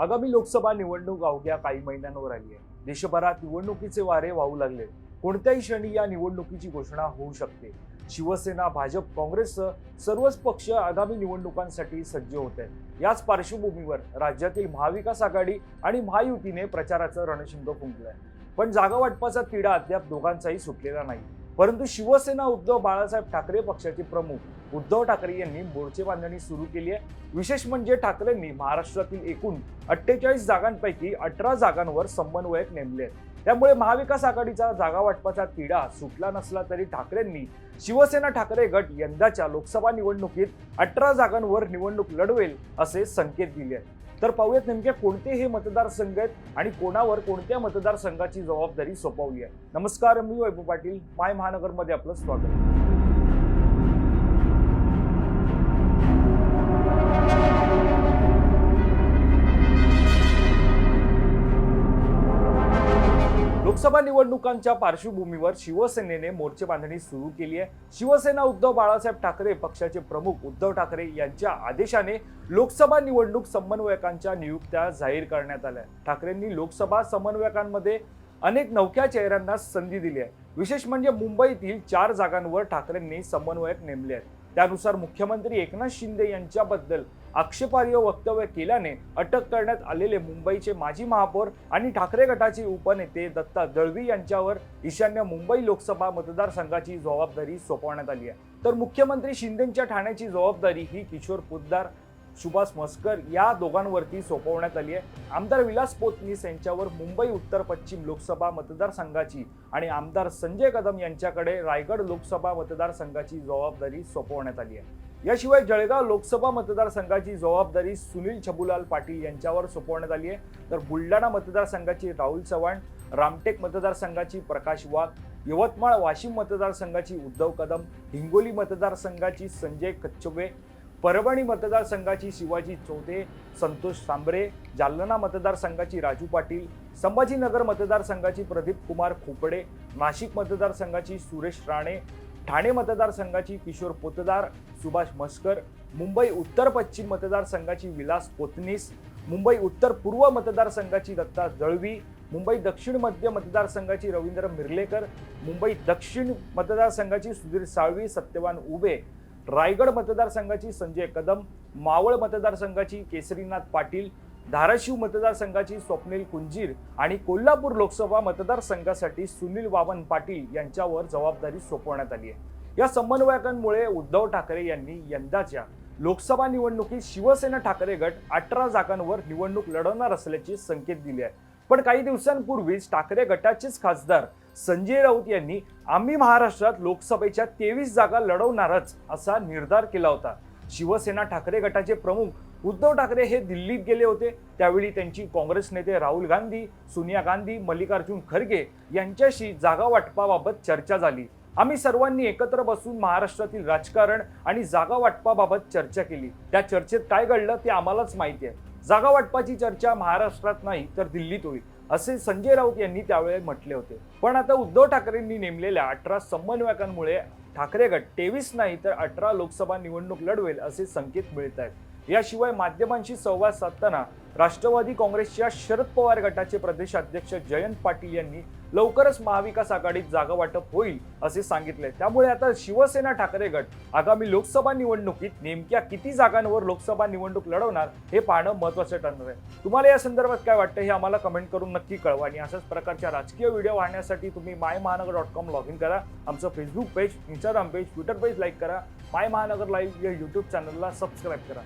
आगामी लोकसभा निवडणूक अवघ्या काही महिन्यांवर आली आहे. देशभरात निवडणुकीचे वारे वाहू लागले. कोणत्याही क्षणी या निवडणुकीची घोषणा होऊ शकते. शिवसेना भाजप काँग्रेससह सर्वच पक्ष आगामी निवडणुकांसाठी सज्ज होत आहेत. याच पार्श्वभूमीवर राज्यातील महाविकास आघाडी आणि महायुतीने प्रचाराचं रणशिंग फुंकलंय. पण जागा वाटपाचा तिढा अद्याप दोघांचाही सुटलेला नाही. परंतु शिवसेना उद्धव बाळासाहेब ठाकरे पक्षाचे प्रमुख उद्धव ठाकरे यांनी मोर्चे बांधणी सुरू केली आहे. विशेष म्हणजे ठाकरेंनी महाराष्ट्रातील एकूण अठ्ठेचाळीस जागांपैकी अठरा जागांवर समन्वयक नेमले आहेत. त्यामुळे महाविकास आघाडीचा जागा वाटपाचा तिढा सुटला नसला तरी ठाकरेंनी शिवसेना ठाकरे गट यंदाच्या लोकसभा निवडणुकीत अठरा जागांवर निवडणूक लढवेल असे संकेत दिले आहेत. तर पाहूयात नेमके कोणते हे मतदारसंघ आहेत आणि कोणावर कोणत्या मतदारसंघाची जबाबदारी सोपवली आहे. नमस्कार मी वैभव पाटील माय महानगरमध्ये आपलं स्वागत. लोकसभा निवडणुकांच्या पार्श्वभूमीवर शिवसेनेने मोर्चे बांधणी सुरू केली आहे. शिवसेना उद्धव बाळासाहेब ठाकरे पक्षाचे प्रमुख उद्धव ठाकरे यांच्या आदेशाने लोकसभा निवडणूक समन्वयकांच्या नियुक्त्या जाहीर करण्यात आल्या ठाकरेंनी लोकसभा समन्वयकांमध्ये अनेक नवख्या चेहऱ्यांना संधी दिली आहे. विशेष म्हणजे मुंबईतील चार जागांवर ठाकरेंनी समन्वयक नेमले आहेत. त्यानुसार मुख्यमंत्री एकनाथ शिंदे यांच्याबद्दल आक्षेपार्ह वक्तव्य केल्याने अटक करण्यात आलेले मुंबईचे माजी महापौर आणि ठाकरे गटाचे उपनेते दत्ता दळवी यांच्यावर ईशान्य मुंबई लोकसभा मतदारसंघाची जबाबदारी सोपवण्यात आली आहे. तर मुख्यमंत्री शिंदेच्या ठाण्याची जबाबदारी ही किशोर पोद्दार सुभाष मस्कर या दोघांवरती सोपवण्यात आली आहे. आमदार विलास पोतनीस यांच्यावर मुंबई उत्तर पश्चिम लोकसभा मतदारसंघाची आणि आमदार संजय कदम यांच्याकडे रायगड लोकसभा मतदारसंघाची जबाबदारी सोपवण्यात आली आहे. याशिवाय जळगाव लोकसभा मतदारसंघाची जबाबदारी सुनील छबुलाल पाटील यांच्यावर सोपवण्यात आली आहे. तर बुलढाणा मतदारसंघाची राहुल चव्हाण रामटेक मतदारसंघाची प्रकाश वाघ यवतमाळ वाशिम मतदारसंघाची उद्धव कदम हिंगोली मतदारसंघाची संजय कच्छवे परभणी मतदारसंघाची शिवाजी चौथे संतोष सांबरे जालना मतदारसंघाची राजू पाटील संभाजीनगर मतदारसंघाची प्रदीप कुमार खोपडे नाशिक मतदारसंघाची सुरेश राणे ठाणे मतदारसंघाची किशोर पोतदार सुभाष मस्कर मुंबई उत्तर पश्चिम मतदारसंघाची विलास पोतनीस मुंबई उत्तर पूर्व मतदारसंघाची दत्ता जळवी मुंबई दक्षिण मध्य मतदारसंघाची रवींद्र मिर्लेकर मुंबई दक्षिण मतदारसंघाची सुधीर साळवी सत्यवान उबे रायगड मतदारसंघाची संजय कदम मावळ मतदारसंघाची केसरीनाथ पाटील धाराशिव मतदारसंघाची स्वप्नील कुंजीर आणि कोल्हापूर लोकसभा मतदारसंघासाठी सुनील वामन पाटील यांच्यावर जबाबदारी सोपवण्यात आली आहे. या समन्वयकांमुळे उद्धव ठाकरे यांनी यंदाच्या लोकसभा निवडणुकीत शिवसेना ठाकरे गट अठरा जागांवर निवडणूक लढवणार असल्याचे संकेत दिले आहेत. पण काही दिवसांपूर्वीच ठाकरे गटाचेच खासदार संजय राऊत यांनी आम्ही महाराष्ट्रात लोकसभेच्या तेवीस जागा लढवणारच असा निर्धार केला होता. शिवसेना ठाकरे गटाचे प्रमुख उद्धव ठाकरे हे दिल्लीत गेले होते. त्यावेळी त्यांची काँग्रेस नेते राहुल गांधी सोनिया गांधी मल्लिकार्जुन खरगे यांच्याशी जागा वाटपाबाबत चर्चा झाली. आम्ही सर्वांनी एकत्र बसून महाराष्ट्रातील राजकारण आणि जागा वाटपाबाबत चर्चा केली. त्या चर्चेत काय घडलं ते आम्हालाच माहिती आहे. जागा वाटपाची चर्चा महाराष्ट्रात नाही तर दिल्लीत होईल. असे संजय राऊत यांनी त्यावेळी म्हटले होते. पण आता उद्धव ठाकरेंनी नेमलेल्या अठरा समन्वयकांमुळे ठाकरे गट तेवीस नाही तर अठरा लोकसभा निवडणूक लढवेल असे संकेत मिळत आहेत. याशिवाय माध्यमांशी संवाद साधताना राष्ट्रवादी काँग्रेसच्या शरद पवार गटाचे प्रदेशाध्यक्ष जयंत पाटील यांनी लवकरच महाविकास आघाडीत जागा वाटप होईल असे सांगितले. त्यामुळे आता शिवसेना ठाकरे गट आगामी लोकसभा निवडणुकीत नेमक्या किती जागांवर लोकसभा निवडणूक लढवणार हे पाहणं महत्वाचं ठरणार आहे. तुम्हाला या संदर्भात काय वाटतं हे आम्हाला कमेंट करून नक्की कळवा आणि अशाच प्रकारच्या राजकीय व्हिडिओ पाहण्यासाठी तुम्ही माय महानगर डॉट कॉम लॉग इन करा. आमचं Facebook page Instagram page Twitter page like करा. माय महानगर लाईव्ह या यूट्यूब चॅनलला सबस्क्राईब करा.